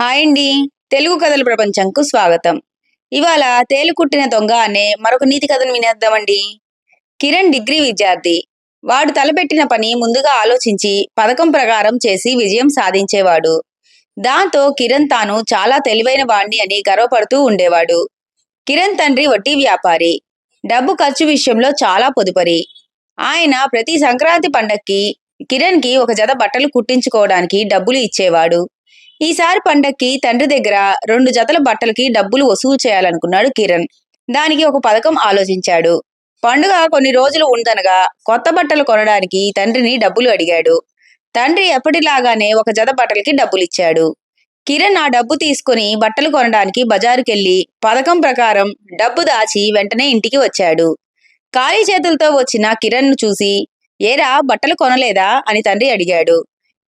Hi అండి. తెలుగు కథల ప్రపంచంకు స్వాగతం. ఇవాళ తేలుకుట్టిన దొంగ అనే మరొక నీతి కథను వినేద్దామండి. కిరణ్ డిగ్రీ విద్యార్థి. వాడు తలపెట్టిన పని ముందుగా ఆలోచించి పథకం ప్రకారం చేసి విజయం సాధించేవాడు. దాంతో కిరణ్ తాను చాలా తెలివైన వాణ్ణి అని గర్వపడుతూ ఉండేవాడు. కిరణ్ తండ్రి వడ్డీ వ్యాపారి. డబ్బు ఖర్చు విషయంలో చాలా పొదుపరి. ఆయన ప్రతి సంక్రాంతి పండక్కి కిరణ్కి ఒక జత బట్టలు కుట్టించుకోవడానికి డబ్బులు ఇచ్చేవాడు. ఈసారి పండక్కి తండ్రి దగ్గర రెండు జతల బట్టలకి డబ్బులు వసూలు చేయాలనుకున్నాడు కిరణ్. దానికి ఒక పథకం ఆలోచించాడు. పండుగ కొన్ని రోజులు ఉందనగా కొత్త బట్టలు కొనడానికి తండ్రిని డబ్బులు అడిగాడు. తండ్రి ఎప్పటిలాగానే ఒక జత బట్టలకి డబ్బులు ఇచ్చాడు కిరణ్ ఆ డబ్బు తీసుకుని బట్టలు కొనడానికి బజారుకెళ్ళి పథకం ప్రకారం డబ్బు దాచి వెంటనే ఇంటికి వచ్చాడు. ఖాళీ చేతులతో వచ్చిన కిరణ్ను చూసి ఏరా బట్టలు కొనలేదా? అని తండ్రి అడిగాడు.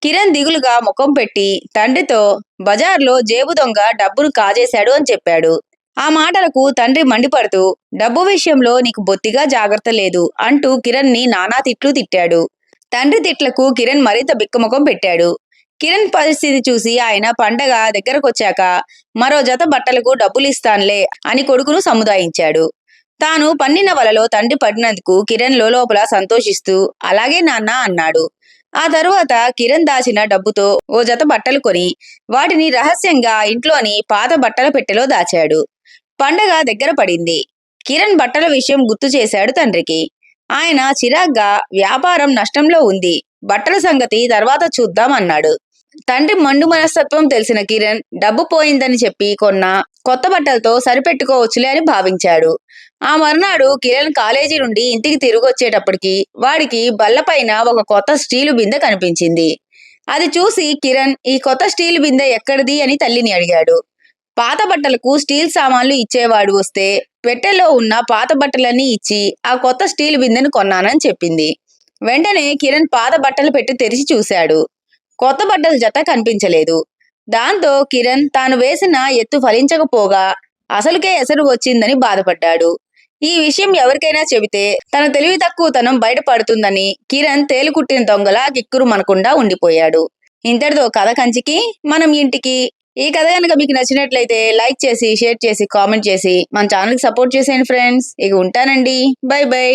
కిరణ్ దిగులుగా ముఖం పెట్టి తండ్రితో బజార్లో జేబు దొంగ డబ్బును కాజేశాడు అని చెప్పాడు. ఆ మాటలకు తండ్రి మండిపడుతూ డబ్బు విషయంలో నీకు బొత్తిగా జాగ్రత్త లేదు అంటూ కిరణ్ని నానా తిట్లు తిట్టాడు. తండ్రి తిట్లకు కిరణ్ మరింత బిక్కముఖం పెట్టాడు. కిరణ్ పరిస్థితి చూసి ఆయన పండగ దగ్గరకొచ్చాక మరో జత బట్టలకు డబ్బులు ఇస్తానులే అని కొడుకును సముదాయించాడు. తాను పన్నిన వలలో తండ్రి పడినందుకు కిరణ్ లోపల సంతోషిస్తూ అలాగే నాన్న అన్నాడు. ఆ తరువాత కిరణ్ దాచిన డబ్బుతో ఓ జత బట్టలు కొని వాటిని రహస్యంగా ఇంట్లోని పాత బట్టల పెట్టెలో దాచాడు. పండగ దగ్గర పడింది. కిరణ్ బట్టల విషయం గుర్తు చేశాడు తండ్రికి. ఆయన చిరాగ్గా వ్యాపారం నష్టంలో ఉంది. బట్టల సంగతి తర్వాత చూద్దాం అన్నాడు. తండ్రి మండు మనస్తత్వం తెలిసిన కిరణ్ డబ్బు పోయిందని చెప్పి కొన్న కొత్త బట్టలతో సరిపెట్టుకోవచ్చులే అని భావించాడు. ఆ మర్నాడు కిరణ్ కాలేజీ నుండి ఇంటికి తిరిగి వచ్చేటప్పటికి వాడికి బల్లపైన ఒక కొత్త స్టీలు బిందె కనిపించింది. అది చూసి కిరణ్ ఈ కొత్త స్టీల్ బిందె ఎక్కడిది? అని తల్లిని అడిగాడు. పాత బట్టలకు స్టీల్ సామాన్లు ఇచ్చేవాడు వస్తే పెట్టెలో ఉన్న పాత బట్టలన్నీ ఇచ్చి ఆ కొత్త స్టీల్ బిందెను కొన్నానని చెప్పింది. వెంటనే కిరణ్ పాత బట్టలు పెట్టి తెరిచి చూశాడు. కొత్త బట్టల జత కనిపించలేదు. దాంతో కిరణ్ తాను వేసిన ఎత్తు ఫలించకపోగా అసలుకే ఎసరు వచ్చిందని బాధపడ్డాడు. ఈ విషయం ఎవరికైనా చెబితే తన తెలివి తక్కువతనం బయటపడుతుందని కిరణ్ తేలుకుట్టిన దొంగలా కిక్కురు మనకుండా ఉండిపోయాడు. ఇంతటితో కథ కంచికి మనం ఇంటికి. ఈ కథ కనుక మీకు నచ్చినట్లయితే లైక్ చేసి షేర్ చేసి కామెంట్ చేసి మన ఛానల్కి సపోర్ట్ చేసేయండి ఫ్రెండ్స్. ఇక ఉంటానండి. Bye bye.